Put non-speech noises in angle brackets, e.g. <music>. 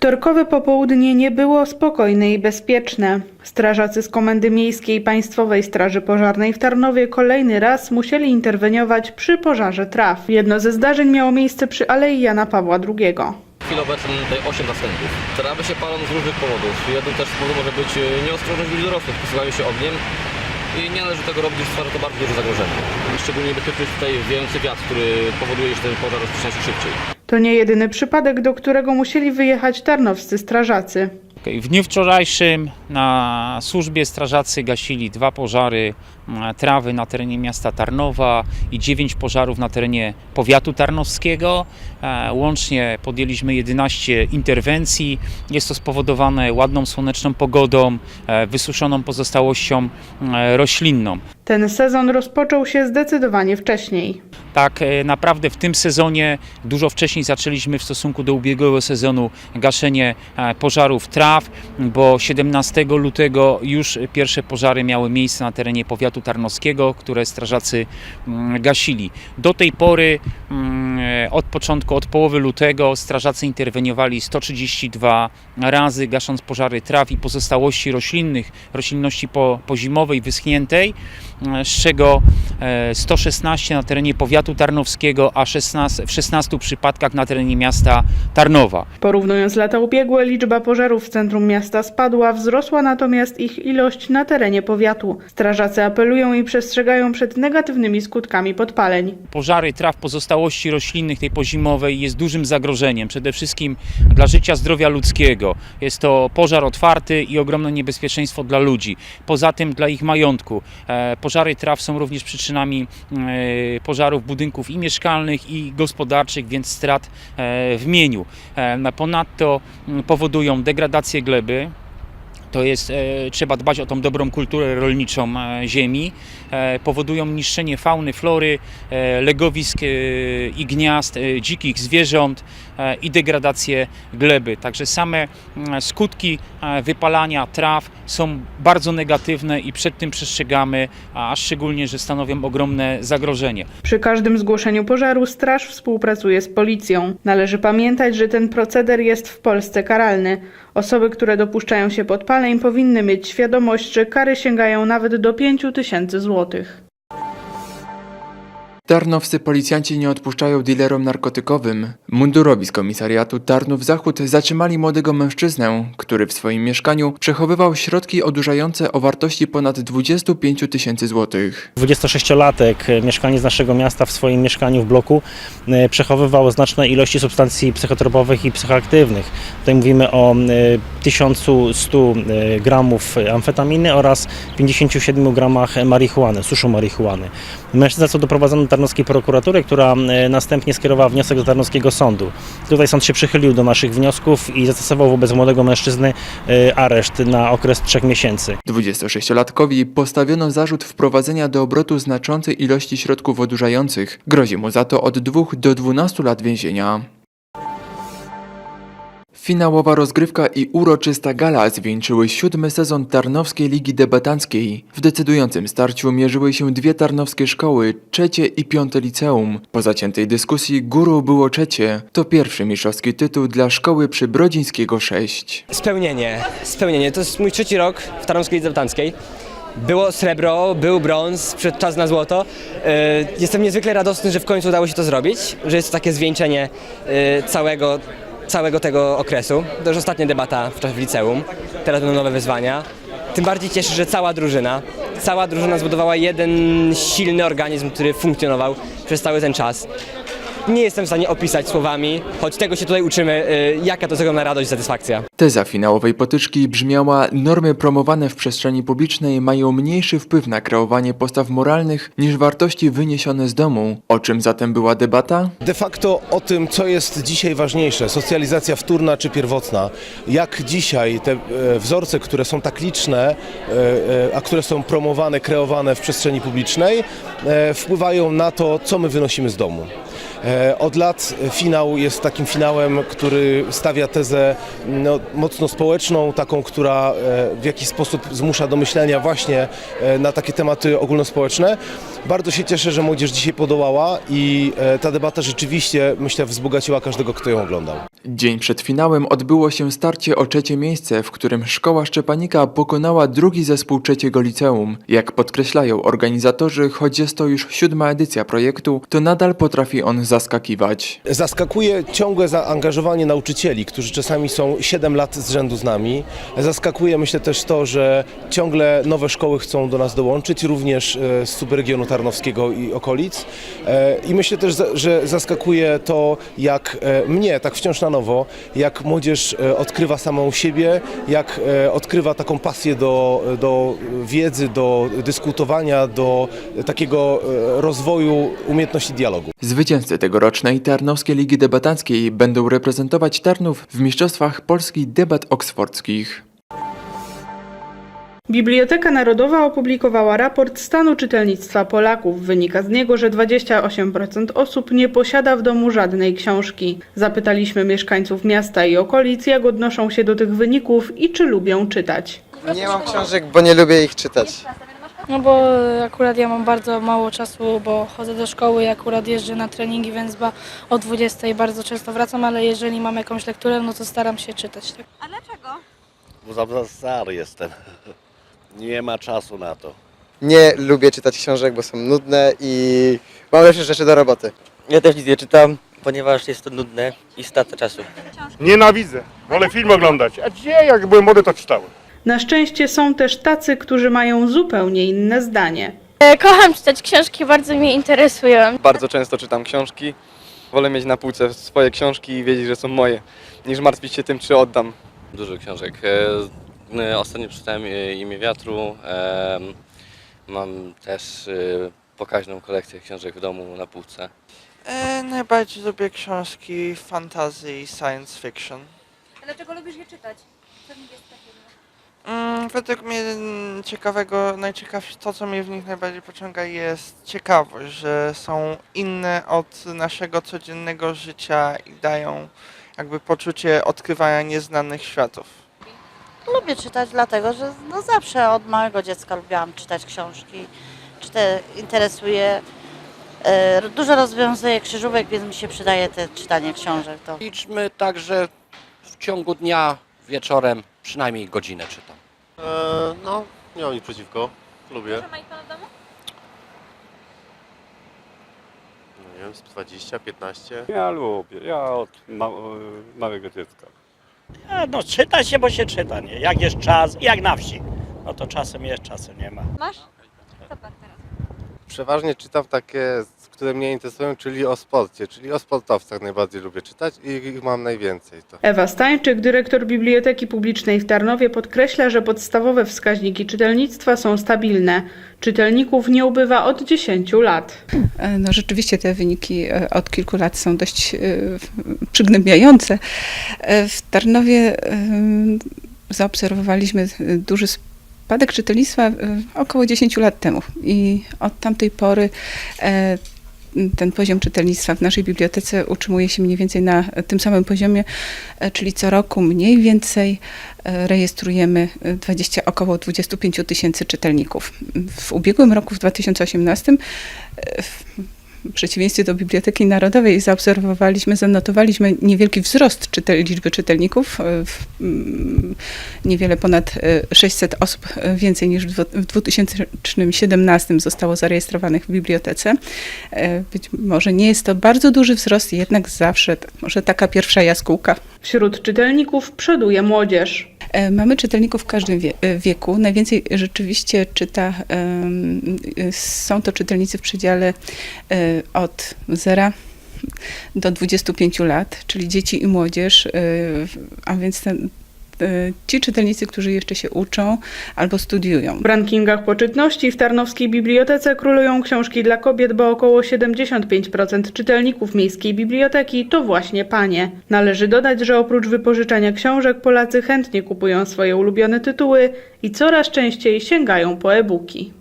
Wtorkowe popołudnie nie było spokojne i bezpieczne. Strażacy z Komendy Miejskiej Państwowej Straży Pożarnej w Tarnowie kolejny raz musieli interweniować przy pożarze traw. Jedno ze zdarzeń miało miejsce przy Alei Jana Pawła II. Obecnej mamy tutaj 8 następów. Trawy się palą z różnych powodów. Jednym też z powodów może być e, nieostrożność ludzi dorosłych, posuwają się ogniem i nie należy tego robić, stwarza to bardzo duże zagrożenie. Szczególnie niebezpieczny jest tutaj wiejący wiatr, który powoduje, że ten pożar rozpoczyna się szybciej. To nie jedyny przypadek, do którego musieli wyjechać tarnowscy strażacy. W dniu wczorajszym na służbie strażacy gasili dwa pożary trawy na terenie miasta Tarnowa i dziewięć pożarów na terenie powiatu tarnowskiego. E, Łącznie podjęliśmy 11 interwencji. Jest to spowodowane ładną słoneczną pogodą, e, wysuszoną pozostałością roślinną. Ten sezon rozpoczął się zdecydowanie wcześniej. Tak, e, naprawdę w tym sezonie dużo wcześniej zaczęliśmy w stosunku do ubiegłego sezonu gaszenie pożarów traw, bo 17 lutego już pierwsze pożary miały miejsce na terenie powiatu tarnowskiego, które strażacy mm, gasili. Do tej pory mm, e, od początku, od połowy lutego strażacy interweniowali 132 razy gasząc pożary traw i pozostałości roślinnych, roślinności po, pozimowej, wyschniętej, e, z czego e, 116 na terenie powiatu tarnowskiego, a 16, w 16 przypadkach na terenie miasta Tarnowa. Porównując lata ubiegłe, liczba pożarów w centrum miasta spadła, wzrosła natomiast ich ilość na terenie powiatu. Strażacy apelują i przestrzegają przed negatywnymi skutkami podpaleń. Pożary traw, pozostałości roślinnych tej pozimowej jest dużym zagrożeniem, przede wszystkim dla życia, zdrowia ludzkiego. Jest to pożar otwarty i ogromne niebezpieczeństwo dla ludzi. Poza tym dla ich majątku. E, Pożary traw są również przyczynami e, pożarów budynków i mieszkalnych i gospodarczych, więc strat e, w mieniu. Ponadto powodują degradację gleby, to jest, e, trzeba dbać o tą dobrą kulturę rolniczą e, ziemi. E, powodują niszczenie fauny, flory, legowisk i gniazd dzikich zwierząt i degradację gleby. Także same skutki e, wypalania traw są bardzo negatywne i przed tym przestrzegamy, a szczególnie, że stanowią ogromne zagrożenie. Przy każdym zgłoszeniu pożaru straż współpracuje z policją. Należy pamiętać, że ten proceder jest w Polsce karalny. Osoby, które dopuszczają się podpaleń powinny mieć świadomość, że kary sięgają nawet do 5 tysięcy złotych. Tarnowscy policjanci nie odpuszczają dealerom narkotykowym. Mundurowi z komisariatu Tarnów Zachód zatrzymali młodego mężczyznę, który w swoim mieszkaniu przechowywał środki odurzające o wartości ponad 25 tysięcy złotych. 26-latek, e, mieszkaniec naszego miasta w swoim mieszkaniu w bloku e, przechowywał znaczne ilości substancji psychotropowych i psychoaktywnych. Tutaj mówimy o e, 1100 e, gramów amfetaminy oraz 57 gramach marihuany, suszu marihuany. Mężczyzna został doprowadzony do Tarnowskiej prokuratury, która e, następnie skierowała wniosek do Tarnowskiego Sądu. Tutaj sąd się przychylił do naszych wniosków i zastosował wobec młodego mężczyzny e, areszt na okres trzech miesięcy. 26-latkowi postawiono zarzut wprowadzenia do obrotu znaczącej ilości środków odurzających. Grozi mu za to od 2 do 12 lat więzienia. Finałowa rozgrywka i uroczysta gala zwieńczyły siódmy sezon Tarnowskiej Ligi Debatanckiej. W decydującym starciu mierzyły się dwie tarnowskie szkoły, trzecie i piąte liceum. Po zaciętej dyskusji górą było trzecie. To pierwszy mistrzowski tytuł dla szkoły Przybrodzińskiego 6. Spełnienie, spełnienie. To jest mój trzeci rok w Tarnowskiej Debiutanckiej. Było srebro, był brąz, przed czas na złoto. E, Jestem niezwykle radosny, że w końcu udało się to zrobić, że jest to takie zwieńczenie e, całego, całego tego okresu. To już ostatnia debata w liceum, teraz będą nowe wyzwania. Tym bardziej cieszy, że cała drużyna, cała drużyna zbudowała jeden silny organizm, który funkcjonował przez cały ten czas. Nie jestem w stanie opisać słowami, choć tego się tutaj uczymy, e, jaka to jest ogromna radość i satysfakcja. Teza finałowej potyczki brzmiała: Normy promowane w przestrzeni publicznej mają mniejszy wpływ na kreowanie postaw moralnych niż wartości wyniesione z domu. O czym zatem była debata? de facto o tym, co jest dzisiaj ważniejsze, socjalizacja wtórna czy pierwotna. Jak dzisiaj te e, wzorce, które są tak liczne, e, e, a które są promowane, kreowane w przestrzeni publicznej, e, wpływają na to, co my wynosimy z domu. E, Od lat finał jest takim finałem, który stawia tezę no, mocno społeczną, taką, która e, w jakiś sposób zmusza do myślenia właśnie e, na takie tematy ogólnospołeczne. Bardzo się cieszę, że młodzież dzisiaj podołała i ta debata rzeczywiście, myślę, wzbogaciła każdego, kto ją oglądał. Dzień przed finałem odbyło się starcie o trzecie miejsce, w którym szkoła Szczepanika pokonała drugi zespół trzeciego liceum. Jak podkreślają organizatorzy, choć jest to już siódma edycja projektu, to nadal potrafi on zaskakiwać. Zaskakuje ciągłe zaangażowanie nauczycieli, którzy czasami są 7 lat z rzędu z nami. Zaskakuje myślę też to, że ciągle nowe szkoły chcą do nas dołączyć, również e, z subregionu tarnowskiego i okolic. E, I myślę też, że zaskakuje to, jak e, mnie, tak wciąż na nowo, jak młodzież odkrywa samą siebie, jak odkrywa taką pasję do, do wiedzy, do dyskutowania, do takiego rozwoju umiejętności dialogu. Zwycięzcy tegorocznej Tarnowskiej Ligi Debatanckiej będą reprezentować Tarnów w Mistrzostwach Polskich Debat Oksfordzkich. Biblioteka Narodowa opublikowała raport stanu czytelnictwa Polaków. Wynika z niego, że 28% osób nie posiada w domu żadnej książki. Zapytaliśmy mieszkańców miasta i okolic, jak odnoszą się do tych wyników i czy lubią czytać. Nie mam książek, bo nie lubię ich czytać. No bo akurat ja mam bardzo mało czasu, bo chodzę do szkoły i akurat jeżdżę na treningi, więc ba o 20 bardzo często wracam, ale jeżeli mam jakąś lekturę, no to staram się czytać. Tak. A dlaczego? Bo za, za stary jestem. <laughs> Nie ma czasu na to. Nie lubię czytać książek, bo są nudne i mam lepsze rzeczy do roboty. Ja też nic nie czytam, ponieważ jest to nudne i strata czasu. Nienawidzę. Wolę film oglądać. A gdzie? Jak byłem młody, to czytałem. Na szczęście są też tacy, którzy mają zupełnie inne zdanie. E, Kocham czytać książki, bardzo mnie interesują. Bardzo często czytam książki. Wolę mieć na półce swoje książki i wiedzieć, że są moje, niż martwić się tym, czy oddam. Dużo książek. E, e, Ostatnio przeczytałem Imię Wiatru. Mam też pokaźną kolekcję książek w domu na półce. E, najbardziej lubię książki fantasy i science fiction. A dlaczego lubisz je czytać? Co w nich jest takiego? Mm, według mnie ciekawego, najciekawsze, to co mnie w nich najbardziej pociąga jest ciekawość, że są inne od naszego codziennego życia i dają jakby poczucie odkrywania nieznanych światów. Lubię czytać dlatego, że no zawsze od małego dziecka lubiłam czytać książki. Czytę, interesuje. E, dużo rozwiązuję krzyżówek, więc mi się przydaje te czytanie książek. To. Liczmy tak, że w ciągu dnia wieczorem przynajmniej godzinę czytam. no, nie mam nic przeciwko. Lubię. ma ich pan w domu? No nie wiem, z 20, 15. Ja lubię, ja od małego dziecka. no czyta się, bo się czyta, nie? Jak jest czas, jak na wsi. No to czasem jest, czasem nie ma. Masz? Co pan teraz? Przeważnie czytam takie, które mnie interesują, czyli o sporcie, czyli o sportowcach najbardziej lubię czytać i ich mam najwięcej. To. Ewa Stańczyk, dyrektor Biblioteki Publicznej w Tarnowie, podkreśla, że podstawowe wskaźniki czytelnictwa są stabilne. Czytelników nie ubywa od 10 lat. No rzeczywiście te wyniki e, od kilku lat są dość e, przygnębiające. E, W Tarnowie e, zaobserwowaliśmy e, duży spadek czytelnictwa e, około 10 lat temu i od tamtej pory e, ten poziom czytelnictwa w naszej bibliotece utrzymuje się mniej więcej na tym samym poziomie, e, czyli co roku mniej więcej rejestrujemy e, 20, około 25 tysięcy czytelników. W ubiegłym roku, w 2018, e, w przeciwieństwie do Biblioteki Narodowej zaobserwowaliśmy, zanotowaliśmy niewielki wzrost czytel, liczby czytelników, e, mm, niewiele ponad e, 600 osób e, więcej niż w dwu- w 2017 zostało zarejestrowanych w bibliotece. E, Być może nie jest to bardzo duży wzrost, jednak zawsze może taka pierwsza jaskółka. Wśród czytelników przoduje młodzież. E, Mamy czytelników w każdym wie, e, wieku. Najwięcej rzeczywiście czyta, są to czytelnicy w przedziale e, od 0 do 25 lat, czyli dzieci i młodzież, e, a więc ten, e, ci czytelnicy, którzy jeszcze się uczą albo studiują. W rankingach poczytności w Tarnowskiej Bibliotece królują książki dla kobiet, bo około 75% czytelników miejskiej biblioteki to właśnie panie. Należy dodać, że oprócz wypożyczania książek Polacy chętnie kupują swoje ulubione tytuły i coraz częściej sięgają po e-booki.